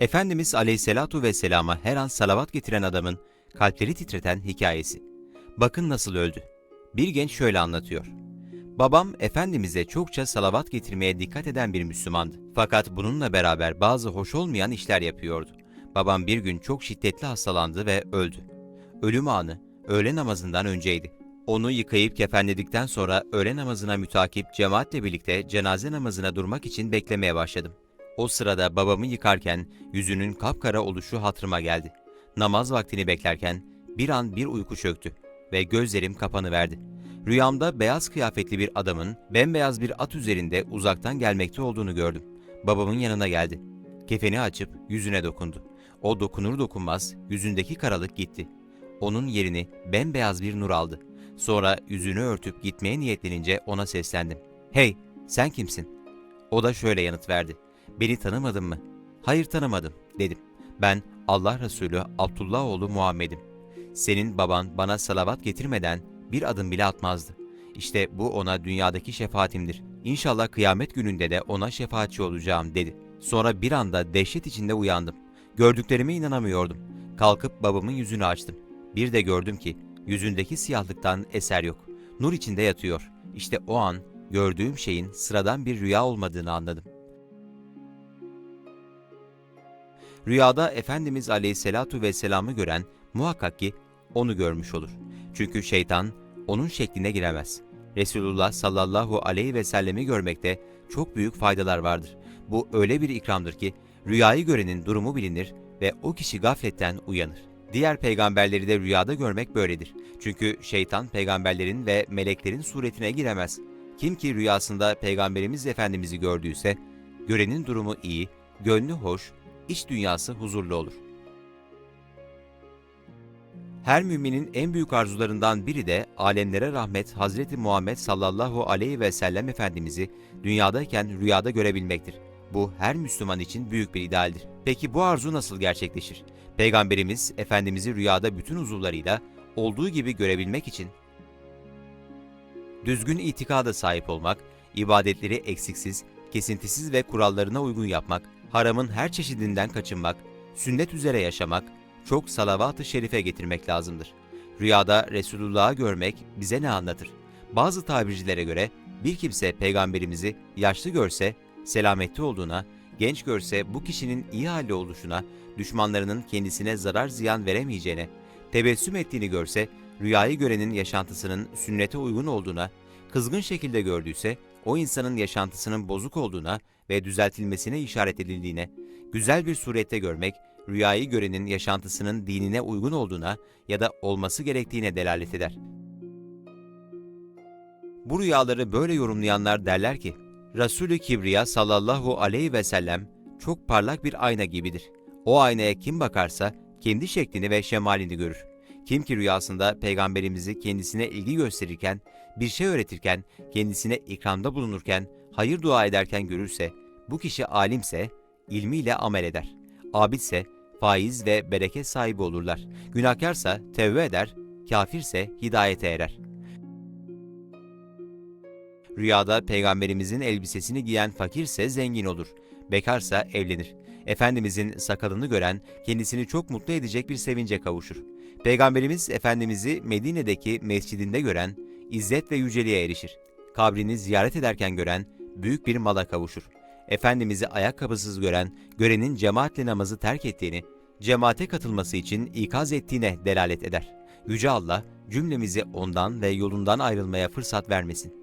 Efendimiz Aleyhisselatu Vesselam'a her an salavat getiren adamın kalpleri titreten hikayesi. Bakın nasıl öldü. Bir genç şöyle anlatıyor. Babam Efendimiz'e çokça salavat getirmeye dikkat eden bir Müslümandı. Fakat bununla beraber bazı hoş olmayan işler yapıyordu. Babam bir gün çok şiddetli hastalandı ve öldü. Ölüm anı öğle namazından önceydi. Onu yıkayıp kefenledikten sonra öğle namazına mütakip cemaatle birlikte cenaze namazına durmak için beklemeye başladım. O sırada babamı yıkarken yüzünün kapkara oluşu hatırıma geldi. Namaz vaktini beklerken bir an bir uyku çöktü ve gözlerim kapanıverdi. Rüyamda beyaz kıyafetli bir adamın bembeyaz bir at üzerinde uzaktan gelmekte olduğunu gördüm. Babamın yanına geldi. Kefeni açıp yüzüne dokundu. O dokunur dokunmaz yüzündeki karalık gitti. Onun yerini bembeyaz bir nur aldı. Sonra yüzünü örtüp gitmeye niyetlenince ona seslendim. Hey, sen kimsin? O da şöyle yanıt verdi. Beni tanımadın mı? Hayır tanımadım, dedim. Ben Allah Resulü Abdullah oğlu Muhammed'im. Senin baban bana salavat getirmeden bir adım bile atmazdı. İşte bu ona dünyadaki şefaatimdir. İnşallah kıyamet gününde de ona şefaatçi olacağım dedi. Sonra bir anda dehşet içinde uyandım. Gördüklerime inanamıyordum. Kalkıp babamın yüzünü açtım. Bir de gördüm ki yüzündeki siyahlıktan eser yok. Nur içinde yatıyor. İşte o an gördüğüm şeyin sıradan bir rüya olmadığını anladım. Rüyada Efendimiz Aleyhisselatu Vesselam'ı gören muhakkak ki onu görmüş olur. Çünkü şeytan onun şekline giremez. Resulullah sallallahu aleyhi ve sellemi görmekte çok büyük faydalar vardır. Bu öyle bir ikramdır ki rüyayı görenin durumu bilinir ve o kişi gafletten uyanır. Diğer peygamberleri de rüyada görmek böyledir. Çünkü şeytan peygamberlerin ve meleklerin suretine giremez. Kim ki rüyasında peygamberimiz Efendimiz'i gördüyse, görenin durumu iyi, gönlü hoş, iç dünyası huzurlu olur. Her müminin en büyük arzularından biri de alemlere rahmet Hazreti Muhammed sallallahu aleyhi ve sellem Efendimiz'i dünyadayken rüyada görebilmektir. Bu her Müslüman için büyük bir idealdir. Peki bu arzu nasıl gerçekleşir? Peygamberimiz Efendimiz'i rüyada bütün uzuvlarıyla olduğu gibi görebilmek için düzgün itikada sahip olmak, ibadetleri eksiksiz, kesintisiz ve kurallarına uygun yapmak, haramın her çeşidinden kaçınmak, sünnet üzere yaşamak, çok salavat-ı şerife getirmek lazımdır. Rüyada Resulullah'ı görmek bize ne anlatır? Bazı tabircilere göre bir kimse peygamberimizi yaşlı görse selametli olduğuna, genç görse bu kişinin iyi halde oluşuna, düşmanlarının kendisine zarar ziyan veremeyeceğine, tebessüm ettiğini görse rüyayı görenin yaşantısının sünnete uygun olduğuna, kızgın şekilde gördüyse o insanın yaşantısının bozuk olduğuna ve düzeltilmesine işaret edildiğine, güzel bir surette görmek, rüyayı görenin yaşantısının dinine uygun olduğuna ya da olması gerektiğine delalet eder. Bu rüyaları böyle yorumlayanlar derler ki, Resulü Kibriya sallallahu aleyhi ve sellem çok parlak bir ayna gibidir. O aynaya kim bakarsa kendi şeklini ve şemalini görür. Kim ki rüyasında peygamberimizi kendisine ilgi gösterirken, bir şey öğretirken, kendisine ikramda bulunurken, hayır dua ederken görürse, bu kişi alimse ilmiyle amel eder. Abidse faiz ve bereket sahibi olurlar. Günahkarsa tevbe eder, kafirse hidayete erer. Rüyada peygamberimizin elbisesini giyen fakirse zengin olur. Bekarsa evlenir. Efendimizin sakalını gören kendisini çok mutlu edecek bir sevince kavuşur. Peygamberimiz Efendimiz'i Medine'deki mescidinde gören izzet ve yüceliğe erişir. Kabrini ziyaret ederken gören büyük bir mala kavuşur. Efendimiz'i ayakkabısız gören, görenin cemaatle namazı terk ettiğini, cemaate katılması için ikaz ettiğine delalet eder. Yüce Allah cümlemizi ondan ve yolundan ayrılmaya fırsat vermesin.